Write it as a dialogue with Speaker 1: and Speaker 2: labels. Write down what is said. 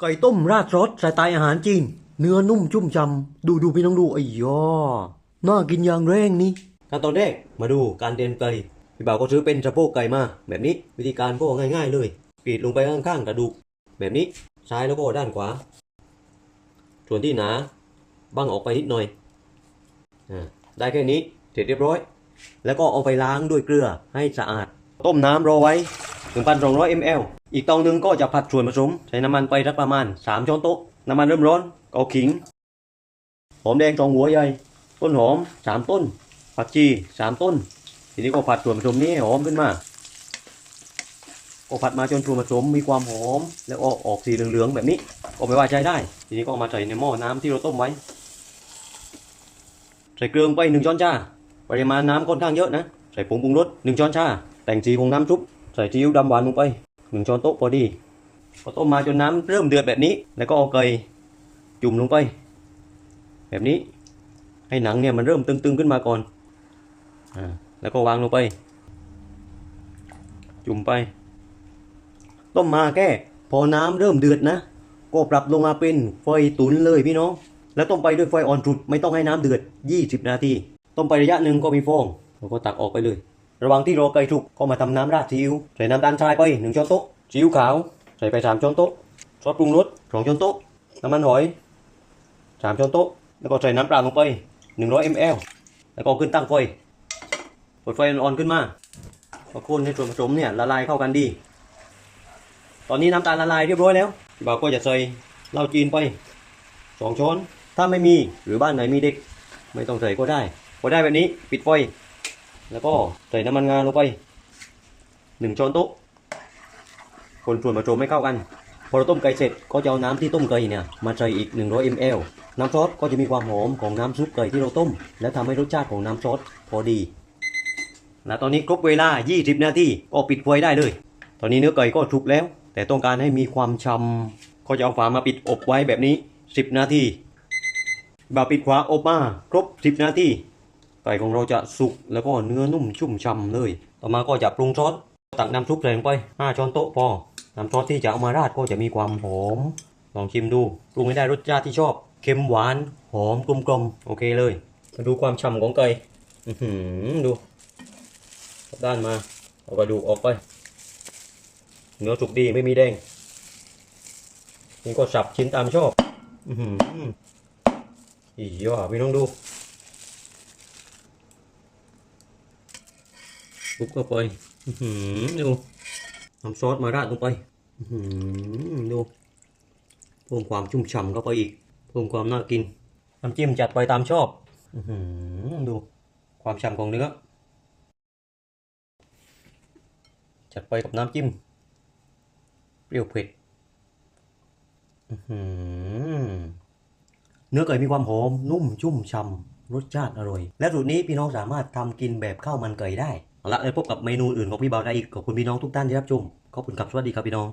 Speaker 1: ไก่ต้มราดซอสสไตล์อาหารจีน เนื้อนุ่มชุ่มฉ่ำดูดูพี่น้องดูไอ้ยอน่ากินอย่างแรงนี่ขั้นตอนแรกมาดูการเตรียมไก่พี่บ่าวก็ซื้อเป็นสะโพกไก่มา แบบนี้วิธีการก็ง่ายๆเลยกรีดลงไปข้างๆกระดูก แบบนี้ซ้ายแล้วก็ด้านขวา ส่วนที่หนาบังออกไปนิดหน่อยอาได้แค่นี้เสร็จเรียบร้อย แล้วก็เอาไปล้างด้วยเกลือให้สะอาด ต้มน้ำรอไว้ 1,200 ml อีกเตาหนึ่งก็จะผัดส่วนผสมใช้น้ำมันไปสักประมาณ 3 ช้อนโต๊ะ น้ำมันเริ่มร้อนก็เอาขิง หอมแดงสองหัวใหญ่ ต้นหอม 3 ต้น ผักชี 3 ต้น ทีนี้ก็ผัดส่วนผสมนี้หอมขึ้นมา ก็ผัดมาจนส่วนผสมมีความหอม แล้วก็ออกสีเหลืองๆแบบนี้ ก็ไม่ว่าใช้ได้ ทีนี้ก็มาใส่ในหม้อน้ำที่เราต้มไว้ ใส่เกลือไปหนึ่งช้อนชา ปริมาณน้ำค่อนข้างเยอะนะ ใส่ผงปรุงรสหนึ่งช้อนชา แต่งสีของน้ำซุป ใส่ซีอิ๊วดำหวานลงไป หนึ่งช้อนโต๊ะพอดีพอต้มมาจนน้ำเริ่มเดือดแบบนี้ แล้วก็เอาไก่จุ่มลงไปแบบนี้ให้หนังเนี่ยมันเริ่มตึงๆขึ้นมาก่อนอ่าแล้วก็วางลงไป จุ่มไป ต้มมาแค่พอน้ำเริ่มเดือดนะ ก็ปรับลงมาเป็นไฟตุ๋นเลยพี่น้อง แล้วต้มไปด้วยไฟอ่อนสุดไม่ต้องให้น้ำเดือด 20 นาที ต้มไประยะหนึ่งก็มีฟองเราก็ตักออกไปเลย ระหว่างที่รอไก่สุกก็มาทำน้ำราดซีอิ๊วใส่น้ำตาลทรายไปหนึ่งช้อนโต๊ะซีอิ๊วขาวใส่ไปสามช้อนโต๊ะซอสปรุงรสสองช้อนโต๊ะน้ำมันหอยสามช้อนโต๊ะแล้วก็ใส่น้ำเปล่าลงไป100 ml แล้วก็ขึ้นตั้งไฟเปิดไฟอ่อนขึ้นมาก็คนให้ส่วนผสมเนี่ยละลายเข้ากันดี ตอนนี้น้ำตาลละลายเรียบร้อยแล้วพี่บ่าวก็จะใส่เหล้าจีนไปสองช้อนถ้าไม่มีหรือบ้านไหนมีเด็ก ไม่ต้องใส่ก็ได้พอได้แบบนี้ปิดไฟ แล้วก็ใส่น้ำมันงาลงไปหนึ่งช้อนโต๊ะ คนส่วนผสมให้เข้ากัน พอเราต้มไก่เสร็จก็จะเอาน้ำที่ต้มไก่เนี่ยมาใส่อีก 100 ml น้ำซอสก็จะมีความหอมของน้ำซุปไก่ที่เราต้ม และทำให้รสชาติของน้ำซอสพอดีและตอนนี้ครบเวลา 20 นาทีก็ปิดไฟได้เลย ตอนนี้เนื้อไก่ก็สุกแล้ว แต่ต้องการให้มีความฉ่ำก็จะเอาฝามาปิดอบไว้แบบนี้ 10 นาที บาปิดฝาอบมาครบ 10 นาที ไก่ของเราจะสุกแล้วก็เนื้อนุ่มชุ่มฉ่ำเลย ต่อมาก็จะปรุงซอสตักน้ำซุปใส่ลงไป5ช้อนโต๊ะพอน้ำซอสที่จะเอามาราดก็จะมีความหอมลองชิมดูปรุงให้ได้รสชาติที่ชอบเค็มหวานหอมกลมกลมโอเคเลย มาดูความฉ่ำของไก่อือหือดูด้านมาเอากระดูกออกไป เนื้อสุกดีไม่มีแดงนี่ก็สับชิ้นตามชอบ อือหืออีย่อพี่น้องดู ลุกเข้าไปอือหือดูน้ำซอสมาราดลงไปอือหือดูเพิ่มความชุ่มฉ่ำเข้าไปอีกเพิ่มความน่ากินน้ำจิ้มจัดไปตามชอบอือดูความฉ่ำของเนื้อจัดไปกับน้ำจิ้ม เปรี้ยวเผ็ดอือเนื้อไก่มีความหอมนุ่มชุ่มฉ่ำรสชาติอร่อย และสูตรนี้พี่น้องสามารถทำกินแบบข้าวมันไก่ได้ เอาละแล้วพบกับเมนูอื่นของพี่เบาได้อีกขอบคุณพี่น้องทุกท่านที่รับชมขอบคุณครับสวัสดีครับพี่น้อง